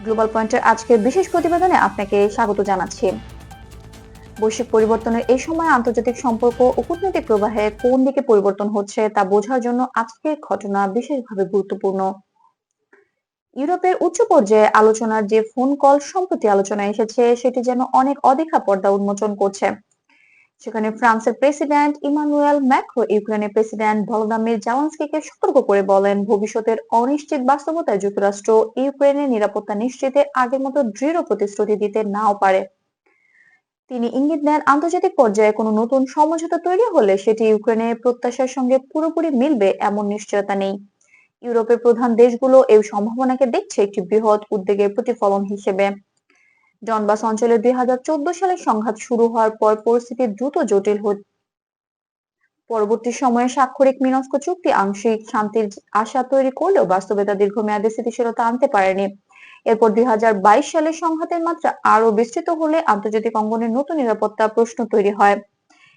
Global পয়েন্টের আজকের বিশেষ প্রতিবেদনে আপনাকে স্বাগত জানাচ্ছি। বৈশ্বিক পরিবর্তনের এই সময় আন্তর্জাতিক সম্পর্ক ও কূটনৈতিক প্রবাহে কোন দিকে পরিবর্তন হচ্ছে তা বোঝার জন্য আজকের ঘটনা বিশেষভাবে গুরুত্বপূর্ণ। ইউরোপের উচ্চ পর্যায়ে আলোচনার যে ফোন কল সম্প্রতি আলোচনায় এসেছে, সেটি যেন অনেক অদেখা পর্দা উন্মোচন করছে। সেখানে ফ্রান্সের প্রেসিডেন্ট ইমানুয়েল ম্যাক্রো, ইউক্রেনের প্রেসিডেন্ট ভলোদামির জালান্সকিকে সতর্ক করে বলেন, ভবিষ্যতের অনিশ্চিত বাস্তবতায় যুক্তরাষ্ট্র ইউক্রেনের নিরাপত্তা নিশ্চিতে আগের মতো দৃঢ় প্রতিশ্রুতি দিতে নাও পারে। তিনি ইঙ্গিত দেন, আন্তর্জাতিক পর্যায়ে কোনো নতুন সমঝোতা তৈরি হলে সেটি ইউক্রেনের প্রত্যাশার সঙ্গে পুরোপুরি মিলবে এমন নিশ্চয়তা নেই। ইউরোপের প্রধান দেশগুলো এই সম্ভাবনাকে দেখছে একটি বৃহৎ উদ্বেগের প্রতিফলন হিসেবে। ডনবাস অঞ্চলে দুই হাজার চোদ্দ সালে সংঘাত শুরু হওয়ার পর পরিস্থিতি দ্রুত জটিল পরবর্তী সময়ে স্বাক্ষরিক মিনস্ক চুক্তি আংশিক শান্তির আশা তৈরি করলেও বাস্তবে তা দীর্ঘমেয়াদী স্থিতিশীলতা আনতে পারেনি। এরপর দুই সালে সংঘাতের মাত্রা আরও বিস্তৃত হলে আন্তর্জাতিক অঙ্গনে নতুন নিরাপত্তা প্রশ্ন তৈরি হয়।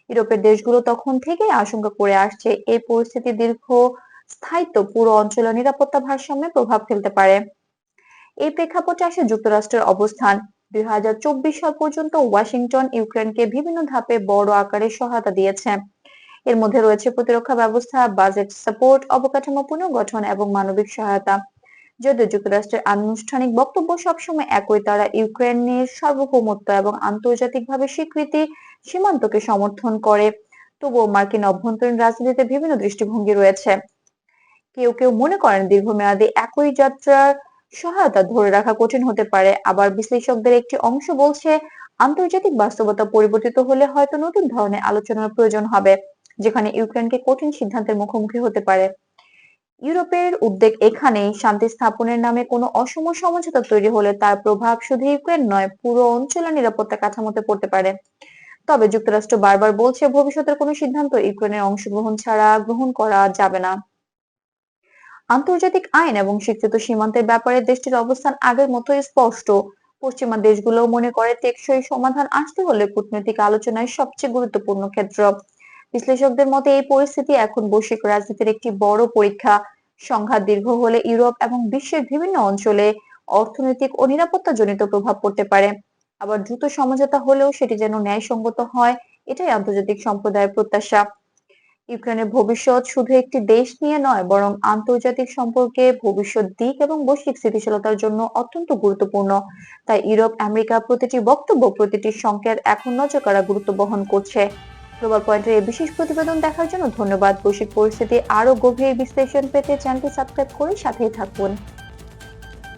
ইউরোপের দেশগুলো তখন থেকেই আশঙ্কা করে আসছে এই পরিস্থিতি দীর্ঘ স্থায়িত্ব পুরো অঞ্চলের নিরাপত্তা ভারসাম্যে প্রভাব ফেলতে পারে। এই প্রেক্ষাপটে আসে যুক্তরাষ্ট্রের অবস্থান। দুই সাল পর্যন্ত ওয়াশিংটন, ইউক্রেনকে বিভিন্ন ধাপে বড় আকারে সহায়তা দিয়েছে। এর মধ্যে রয়েছে প্রতিরক্ষা ব্যবস্থা, বাজেট সাপোর্ট, অবকাঠামো পুনর্গঠন এবং মানবিক সহায়তা। যদিও যুক্তরাষ্ট্রের আনুষ্ঠানিক বক্তব্য সবসময় একই, তারা ইউক্রেনের সার্বভৌমত্ব এবং আন্তর্জাতিকভাবে স্বীকৃতি সীমান্তকে সমর্থন করে। তবুও মার্কিন অভ্যন্তরীণ রাজনীতিতে বিভিন্ন দৃষ্টিভঙ্গি রয়েছে। কেউ কেউ মনে করেন দীর্ঘমেয়াদী একই যাত্রার সহায়তা ধরে রাখা কঠিন হতে পারে। আবার বিশ্লেষকদের একটি অংশ বলছে, আন্তর্জাতিক বাস্তবতা পরিবর্তিত হলে হয়তো নতুন ধরনের আলোচনার প্রয়োজন হবে, যেখানে ইউক্রেনকে কঠিন সিদ্ধান্তের মুখোমুখি হতে পারে। ইউরোপের উদ্বেগ এখানেই, শান্তি স্থাপনের নামে কোনো অসম সমঝোতা তৈরি হলে তার প্রভাব শুধু ইউক্রেন নয়, পুরো অঞ্চলের নিরাপত্তা কাঠামোতে পড়তে পারে। তবে যুক্তরাষ্ট্র বারবার বলছে, ভবিষ্যতের কোনো সিদ্ধান্ত ইউক্রেনের অংশগ্রহণ ছাড়া গ্রহণ করা যাবে না। আন্তর্জাতিক আইন এবং স্বীকৃত সীমান্তের ব্যাপারে দেশটির অবস্থান আগের মতোই স্পষ্ট। পশ্চিমা দেশগুলো মনে করে টেকসই সমাধান আসতে হলে কূটনৈতিক আলোচনায় সবচেয়ে গুরুত্বপূর্ণ ক্ষেত্র। বিশ্লেষকদের মতে, এই পরিস্থিতি এখন বৈশ্বিক রাজনীতির একটি বড় পরীক্ষা। সংঘাত দীর্ঘ হলে ইউরোপ এবং বিশ্বের বিভিন্ন অঞ্চলে অর্থনৈতিক ও নিরাপত্তা জনিত প্রভাব পড়তে পারে। আবার দ্রুত সমঝোতা হলেও সেটি যেন ন্যায়সঙ্গত হয়, এটাই আন্তর্জাতিক সম্প্রদায়ের প্রত্যাশা। ইউক্রেনের ভবিষ্যৎ শুধু একটি দেশ নিয়ে নয়, বরং আন্তর্জাতিক সম্পর্কে ভবিষ্যৎ দিক এবং বৈশ্বিক স্থিতিশীলতার জন্য অত্যন্ত গুরুত্বপূর্ণ। তাই ইউরোপ, আমেরিকা প্রতিটি বক্তব্য, প্রতিটি সংকেত এখন নজর কাড়া গুরুত্ব বহন করছে। গ্লোবাল পয়েন্টের এই বিশেষ প্রতিবেদন দেখার জন্য ধন্যবাদ। বৈশ্বিক পরিস্থিতি আরও গভীর বিশ্লেষণ পেতে চ্যানেলটি সাবস্ক্রাইব করে সাথেই থাকুন।